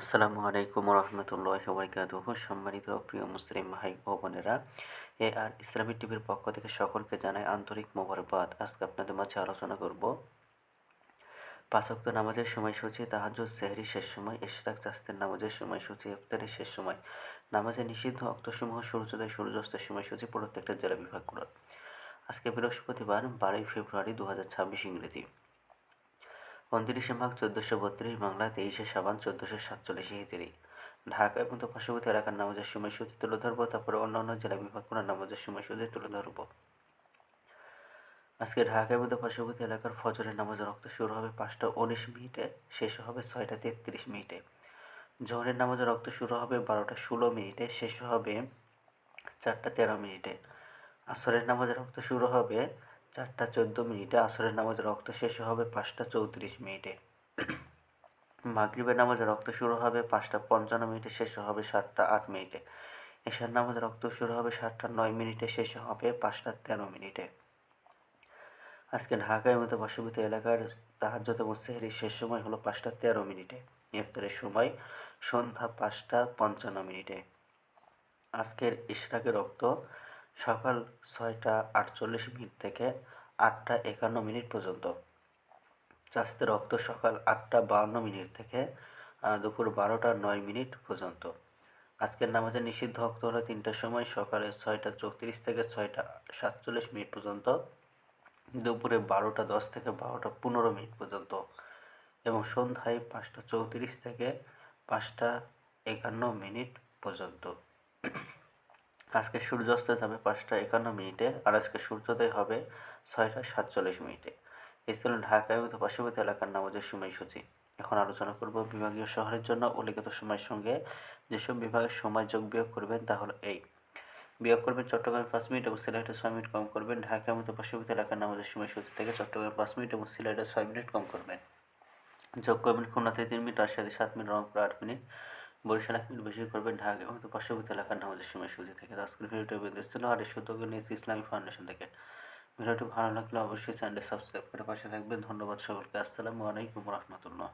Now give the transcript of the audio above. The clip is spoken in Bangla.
আসসালামু আলাইকুম রহমতুল্লাহ বরকাতুহ সম্মানিত প্রিয় মুসলিম ভাই ও বোনেরা, এ আর ইসলামী টিভির পক্ষ থেকে সকলকে জানাই আন্তরিক মোবারকবাদ। আজকে আপনাদের মাঝে আলোচনা করব পাঁচক্ত নামাজের সময়সূচি তাহাজুদ সেহরি শেষ সময়, ইশরাক চাস্তের নামাজের সময়সূচি, ইফতারের শেষ সময়, নামাজের নিষিদ্ধ অক্তসমূহ, সূর্যোদয়, সূর্যাস্তের সময়সূচি, প্রত্যেকটা জেলা বিভাগগুলো আজকে বৃহস্পতিবার বারোই ফেব্রুয়ারি দু হাজার ছাব্বিশ ইংরেজি। উনত্রিশে মাঘ চোদ্দোশো বত্রিশ বাংলা তেইশে সাবান চোদ্দোশো সাতচল্লিশে হিজড়ি। ঢাকা এবং তো পার্শ্ববর্তী এলাকার নামাজের সময়সূচি তুলে ধরবো, তারপরে অন্যান্য জেলা বিভাগগুলোর নামাজের সময়সূচি তুলে ধরবো। আজকে ঢাকা এবং তো পার্শ্ববর্তী এলাকার ফজরের নামাজ রক্ত শুরু হবে পাঁচটা উনিশ মিনিটে, শেষ হবে ছয়টা তেত্রিশ মিনিটে। জহরের নামাজ রক্ত শুরু হবে বারোটা ষোলো মিনিটে, শেষ হবে চারটা তেরো মিনিটে। আসরের নামাজ রক্ত শুরু হবে চারটা চোদ্দ মিনিটে আসরের নামাজ রক্ত শেষ হবে, পাঁচটা চৌত্রিশ মিনিটে। মাগরিবের নামাজ রক্ত শুরু হবে, পাঁচটা পঞ্চান্ন মিনিটে শেষ হবে, সাতটা আট মিনিটে। এশার নামাজ রক্ত শুরু হবে, সাতটা নয় মিনিটে শেষ হবে, পাঁচটা তেরো মিনিটে। আজকে ঢাকায় মতো পার্শ্ববর্তী এলাকার তাহাজ্যত এবং সেহরির শেষ সময় হলো পাঁচটা তেরো মিনিটে। ইফতারের সময় সন্ধ্যা পাঁচটা পঞ্চান্ন মিনিটে। আজকের ইশরাকের রক্ত সকাল ছয়টা আটচল্লিশ মিনিট থেকে আটটা একান্ন মিনিট পর্যন্ত। চাষতে রক্ত সকাল আটটা বাহান্ন মিনিট থেকে দুপুর বারোটা নয় মিনিট পর্যন্ত। আজকের নামাজের নিষিদ্ধ রক্ত হলো তিনটার সময় সকালে ছয়টা চৌত্রিশ থেকে ছয়টা সাতচল্লিশ মিনিট পর্যন্ত, দুপুরে বারোটা দশ থেকে বারোটা পনেরো মিনিট পর্যন্ত এবং সন্ধ্যায় পাঁচটা চৌত্রিশ থেকে পাঁচটা একান্ন মিনিট পর্যন্ত। আজকে সূর্যাস্ত যাবে পাঁচটা একান্ন মিনিটে আর আজকে সূর্যোদয় হবে ছয়টা সাতচল্লিশ মিনিটে। এই ছিল ঢাকা এবং পার্শ্ববর্তী এলাকার নামাজের সময়সূচি এখন আলোচনা করব বিভাগীয় শহরের জন্য। উল্লেখিত সময়ের সঙ্গে যেসব বিভাগের সময় যোগ বিয়োগ করবেন তা হলো এই। বিয়োগ করবেন চট্টগ্রামে পাঁচ মিনিট এবং সিলেটে ছয় মিনিট কম করবেন। ঢাকা মতো পার্শ্ববর্তী এলাকার নামাজের সময়সূচি থেকে চট্টগ্রামে পাঁচ মিনিট এবং সিলেটে ছয় মিনিট কম করবেন। যোগ করবেন খুলনাতে তিন মিনিট রাজশাহী সাত মিনিট, রংপুর আট মিনিট। বরিশাল এক বেশি করবেন ঢাকা এবং পার্শ্ববর্তী এলাকার নামাজের সময়সূচি থেকে। আজকের ভিডিওটি বেঁধে ছিল আর এই সত্যকে নিয়েছি ইসলামী ফাউন্ডেশন থেকে। ভিডিওটি ভালো লাগলে অবশ্যই চ্যানেলটি সাবস্ক্রাইব করে পাশে থাকবেন। ধন্যবাদ সকলকে আসসালামু আলাইকুম রহমতুল্লাহ।